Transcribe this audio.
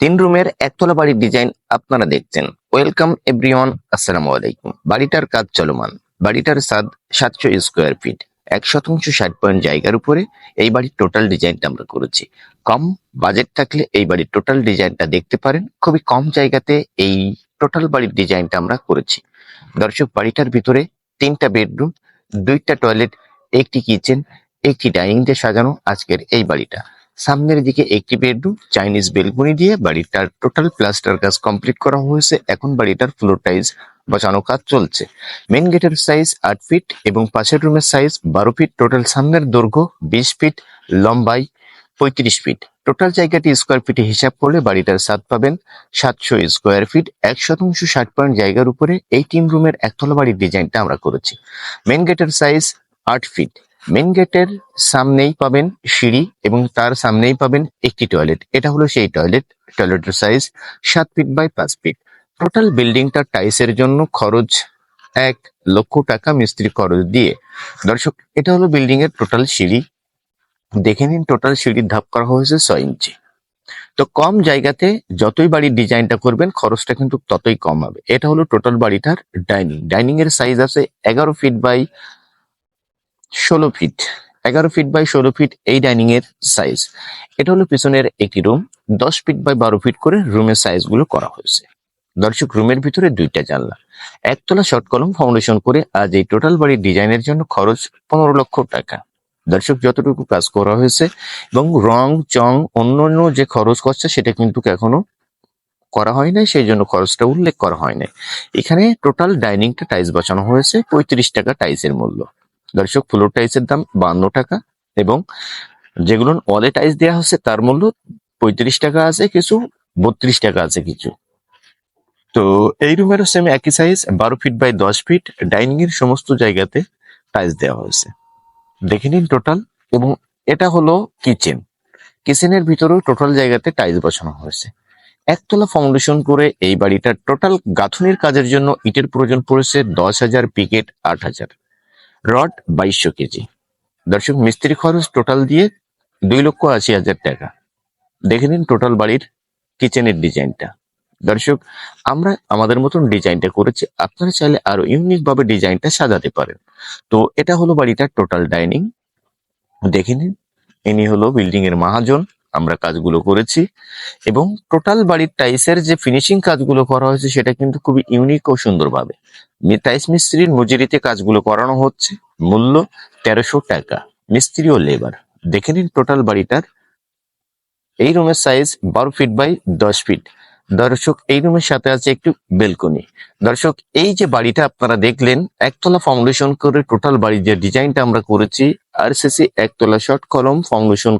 তিন রুমের একতলা বাড়ির ডিজাইন আপনারা দেখছেন। ওয়েলকাম এভরিওয়ান, আসসালামু আলাইকুম। বাড়িটার কাজ চলমান। বাড়িটার সাদ সাতশো স্কোয়ার ফিট। এক শতাংশ ষাট পয়েন্ট জায়গার উপরে এই বাড়ির টোটাল ডিজাইনটা আমরা করেছি। কম বাজেট থাকলে এই বাড়ির টোটাল ডিজাইনটা দেখতে পারেন। খুবই কম জায়গাতে এই টোটাল বাড়ির ডিজাইনটা আমরা করেছি। দর্শক, বাড়িটার ভিতরে তিনটা বেডরুম, দুইটা টয়লেট, একটি কিচেন, একটি ডাইনিং দিয়ে সাজানো আজকের এই বাড়িটা। সামনের দিকে একটি বেডরুম, চাইনিজ বেলকনি দিয়ে বাড়িটার টোটাল প্লাস্টার কাজ কমপ্লিট করা হয়েছে। এখন বাড়িটার ফ্লোর টাইলস বসানো কাজ চলছে। মেন গেটের সাইজ আট ফিট এবং পাশের রুমের সাইজ বারো ফিট। টোটাল সামনের দৈর্ঘ্য বিশ ফিট, লম্বাই পঁয়ত্রিশ ফিট। টোটাল জায়গাটি স্কোয়ার ফিটে হিসাব করলে বাড়িটার সাত পাবেন সাতশো স্কোয়ার ফিট, এক শতাংশ ষাট পয়েন্ট জায়গার উপরে। এই তিন রুমের একতলা বাড়ির ডিজাইনটা আমরা করেছি। মেন গেটের সাইজ আট ফিট। মেন গেটের সামনেই পাবেন সিঁড়ি এবং তার সামনেই পাবেন একটি টয়লেট এটা হলো সেই টয়লেট টয়লেটের সাইজ সাত ফিট বাই পাঁচ ফিট টোটাল বিল্ডিংটা টাইসের জন্য খরচ এক লক্ষ টাকা মিস্ত্রি খরচ দিয়ে। দর্শক, এটা হলো বিল্ডিং এর টোটাল সিঁড়ি। দেখে নিন টোটাল সিঁড়ির ধাপ করা হয়েছে ছয় ইঞ্চি। তো কম জায়গাতে যতই বাড়ির ডিজাইনটা করবেন, খরচটা কিন্তু ততই কম হবে। এটা হলো টোটাল বাড়িটার ডাইনিং ডাইনিং এর সাইজ আছে এগারো ফিট বাই ষোলো ফিট এগারো ফিট বাই ষোলো ফিট এই ডাইনিং এর সাইজ এটা হলো পিছনের একটি রুম দশ ফিট বাই বারো ফিট করে রুমের সাইজগুলো করা হয়েছে। দর্শক রুমের ভিতরে দুইটা জানলা। একতলা শর্ট কলম ফাউন্ডেশন করে আজ এই টোটাল বাড়ির ডিজাইনের জন্য খরচ পনেরো লক্ষ টাকা। দর্শক, যতটুকু কাজ করা হয়েছে এবং রং, চং, অন্যান্য যে খরচ করছে সেটা কিন্তু এখনও করা হয় নাই, সেই জন্য খরচটা উল্লেখ করা হয় নাই। এখানে টোটাল ডাইনিংটা টাইলস বসানো হয়েছে, পঁয়ত্রিশ টাকা টাইলসের মূল্য। দর্শক ফ্লোর টাইলসের দাম বান্ন টাকা এবং যেগুলো অলে টাইলস দেওয়া হচ্ছে তার মূল্য পঁয়ত্রিশ টাকা আছে, কিছু বত্রিশ টাকা আছে কিছু। তো এই রুমেরও সেম একই সাইজ বারো ফিট বাই দশ ফিট ডাইনিং এর সমস্ত জায়গাতে টাইলস দেওয়া হয়েছে। দেখে নিন টোটাল এবং এটা হলো কিচেন কিচেনের ভিতরেও টোটাল জায়গাতে টাইলস বসানো হয়েছে। একতলা ফাউন্ডেশন করে এই বাড়িটার টোটাল গাঁথনির কাজের জন্য ইটের প্রয়োজন পড়েছে দশ হাজার পিকেট আট হাজার। রড বাইশশো কেজি। দর্শক, মিস্ত্রি খরচ টোটাল দিয়ে দুই লক্ষ আশি হাজার টাকা। দেখে নিন টোটাল বাড়ির কিচেনের ডিজাইনটা। দর্শক, আমরা আমাদের মতন ডিজাইনটা করেছি। আপনারা চাইলে আরও ইউনিক ভাবে ডিজাইনটা সাজাতে পারেন। তো এটা হলো বাড়িটার টোটাল ডাইনিং। দেখে নিন, ইনি হলো বিল্ডিং এর মহাজন। আমরা কাজগুলো করেছি এবং টোটাল বাড়ির টাইসের যে ফিনিশিং কাজগুলো করা হয়েছে সেটা কিন্তু খুবই ইউনিক ও সুন্দরভাবে। টাইস মিস্ত্রির মজুরিতে কাজগুলো করানো হচ্ছে, মূল্য তেরোশো টাকা, মিস্ত্রি ও লেবার দেখে নিন টোটাল বাড়িটার। এই রুমের সাইজ বারো ফিট বাই দশ ফিট দর্শক, এই রুমের সাথে আছে একটু বেলকনি দর্শক, এই যে বাড়িটা আপনারা দেখলেন, একতলা ফাউন্ডেশন করে টোটাল বাড়ির যে ডিজাইনটা আমরা করেছি, আর একতলা শর্ট কলম ফাউন্ডেশন